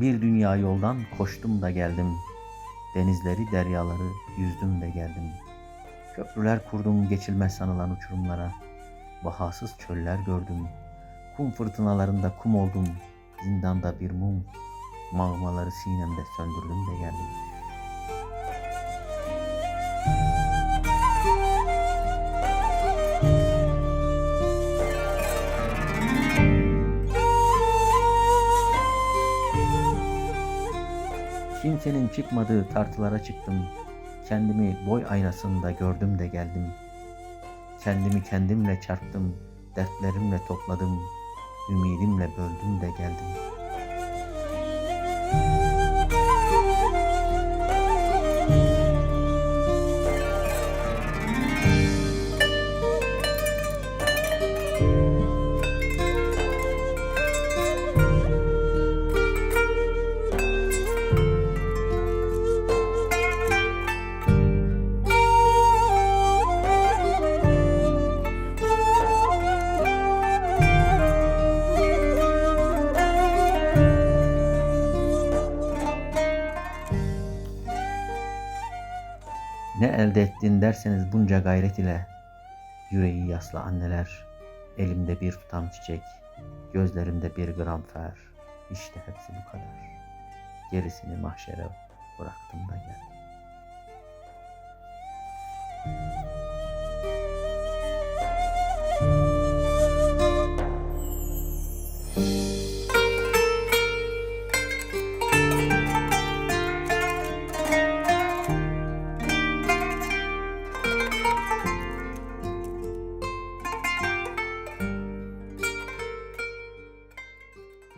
Bir dünya yoldan koştum da geldim. Denizleri, deryaları yüzdüm de geldim. Köprüler kurdum geçilmez sanılan uçurumlara. Bahasız çöller gördüm. Kum fırtınalarında kum oldum. Zindanda bir mum. Mağmaları sinemde söndürdüm de geldim. Kimsenin çıkmadığı tartılara çıktım. Kendimi boy aynasında gördüm de geldim. Kendimi kendimle çarptım, dertlerimle topladım, ümidimle böldüm de geldim. Ne elde ettin derseniz bunca gayret ile yüreği yaslı anneler, elimde bir tutam çiçek, gözlerimde bir gram fer. İşte hepsi bu kadar. Gerisini mahşere bıraktım da geldim.